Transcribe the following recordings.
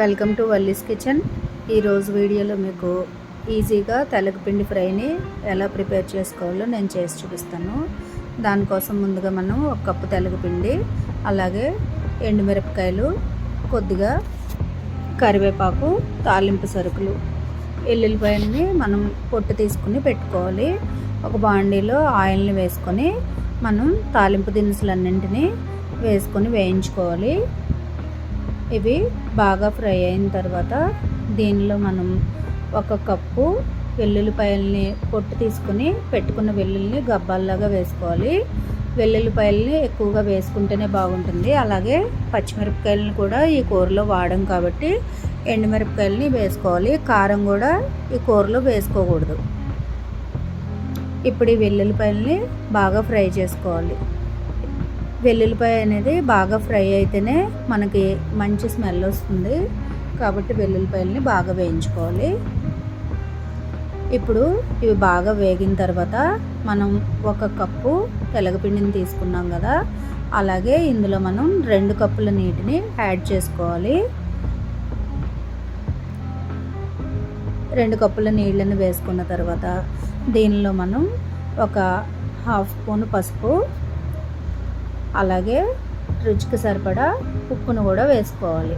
Welcome to Valli's kitchen. ఈరోజు వీడియోలో మీకు ఈజీగా తెలగపిండి ఫ్రైని ఎలా ప్రిపేర్ చేసుకోవాలో నేను చేసి చూపిస్తాను. దానికోసం ముందుగా మనం ఒక కప్పు తెలగపిండి అలాగే ఎండుమిరపకాయలు కొద్దిగా కరివేపాకు తాలింపు సరుకులు. ఎల్లుల్లిపాయలని మనం పొట్టు తీసుకుని పెట్టుకోవాలి. ఒక బాండీలో ఆయిల్ని వేసుకొని మనం తాలింపు దినుసులన్నింటినీ వేసుకొని వేయించుకోవాలి. ఇవి బాగా ఫ్రై అయిన తర్వాత దీనిలో మనం ఒక కప్పు వెల్లుల్లిపాయల్ని పొట్టు తీసుకుని పెట్టుకున్న వెల్లుల్ని గబ్బాల్లాగా వేసుకోవాలి. వెల్లుల్లిపాయల్ని ఎక్కువగా వేసుకుంటేనే బాగుంటుంది. అలాగే పచ్చిమిరపకాయలను కూడా ఈ కూరలో వాడం కాబట్టి ఎండుమిరపకాయలని వేసుకోవాలి. కారం కూడా ఈ కూరలో వేసుకోకూడదు. ఇప్పుడు ఈ వెల్లుల్లిపాయలని బాగా ఫ్రై చేసుకోవాలి. వెల్లుల్లిపాయ అనేది బాగా ఫ్రై అయితేనే మనకి మంచి స్మెల్ వస్తుంది. కాబట్టి వెల్లుల్లిపాయలని బాగా వేయించుకోవాలి. ఇప్పుడు ఇవి బాగా వేగిన తర్వాత మనం ఒక కప్పు తెలగపిండిని తీసుకున్నాం కదా అలాగే ఇందులో మనం రెండు కప్పుల నీటిని యాడ్ చేసుకోవాలి. రెండు కప్పుల నీళ్ళని వేసుకున్న తర్వాత దీనిలో మనం ఒక హాఫ్ స్పూన్ పసుపు అలాగే రుచికి సరిపడా ఉప్పును కూడా వేసుకోవాలి.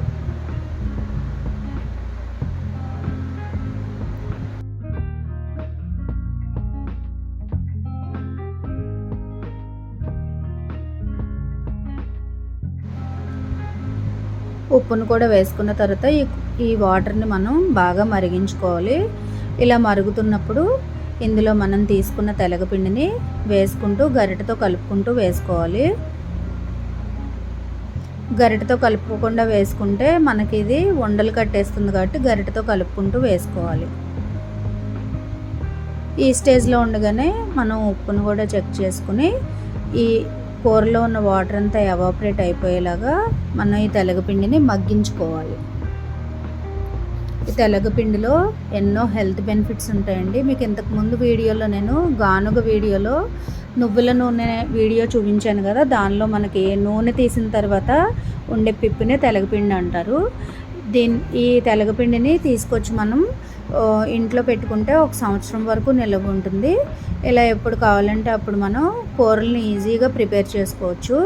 ఉప్పును కూడా వేసుకున్న తర్వాత ఈ ఈ వాటర్ని మనం బాగా మరిగించుకోవాలి. ఇలా మరుగుతున్నప్పుడు ఇందులో మనం తీసుకున్న తెలగపిండిని వేసుకుంటూ గరిటతో కలుపుకుంటూ వేసుకోవాలి. గరిటతో కలుపుకోకుండా వేసుకుంటే మనకి ఇది ఉండలు కట్టేస్తుంది కాబట్టి గరిటతో కలుపుకుంటూ వేసుకోవాలి. ఈ స్టేజ్లో ఉండగానే మనం ఉప్పును కూడా చెక్ చేసుకుని ఈ కూరలో ఉన్న వాటర్ అంతా ఎవాపరేట్ అయిపోయేలాగా మనం ఈ తెలగపిండిని మగ్గించుకోవాలి. ఈ తెలగపిండిలో ఎన్నో హెల్త్ బెనిఫిట్స్ ఉంటాయండి. మీకు ఇంతకుముందు వీడియోలో నేను గానుగ వీడియోలో నువ్వుల నూనె వీడియో చూపించాను కదా దానిలో మనకి నూనె తీసిన తర్వాత ఉండే పిప్పినే తెలగపిండి అంటారు. దీని ఈ తెలగపిండిని తీసుకొచ్చి మనం ఇంట్లో పెట్టుకుంటే ఒక సంవత్సరం వరకు నిల్వ ఉంటుంది. ఇలా ఎప్పుడు కావాలంటే అప్పుడు మనం కూరల్ని ఈజీగా ప్రిపేర్ చేసుకోవచ్చు.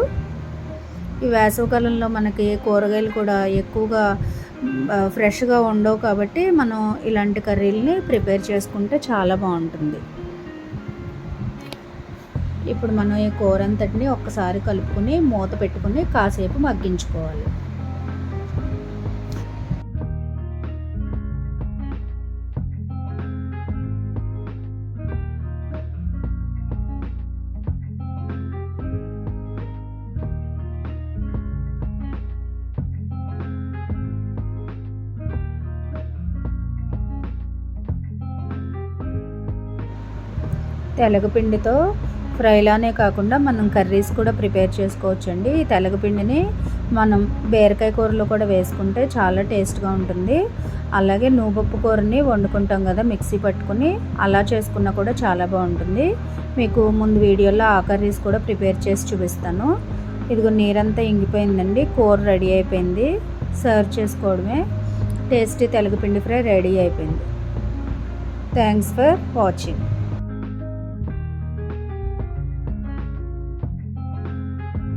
ఈ వేసవికాలంలో మనకి కూరగాయలు కూడా ఎక్కువగా ఫ్రెష్గా ఉండవు కాబట్టి మనం ఇలాంటి కర్రీలని ప్రిపేర్ చేసుకుంటే చాలా బాగుంటుంది. ఇప్పుడు మనం ఈ కూర అంతటిని ఒక్కసారి కలుపుకొని మూత పెట్టుకుని కాసేపు మగ్గించుకోవాలి. తెలగపిండితో ఫ్రైలానే కాకుండా మనం కర్రీస్ కూడా ప్రిపేర్ చేసుకోవచ్చండి. ఈ తెలగపిండిని మనం బీరకాయ కూరలో కూడా వేసుకుంటే చాలా టేస్ట్గా ఉంటుంది. అలాగే నూపప్పు కూరని వండుకుంటాం కదా మిక్సీ పట్టుకుని అలా చేసుకున్నా కూడా చాలా బాగుంటుంది. మీకు ముందు వీడియోలో ఆ కర్రీస్ కూడా ప్రిపేర్ చేసి చూపిస్తాను. ఇదిగో నీరంతా ఇంగిపోయిందండి కూర రెడీ అయిపోయింది. సర్వ్ చేసుకోవడమే. టేస్టీ తెలగపిండి ఫ్రై రెడీ అయిపోయింది. Thanks for watching.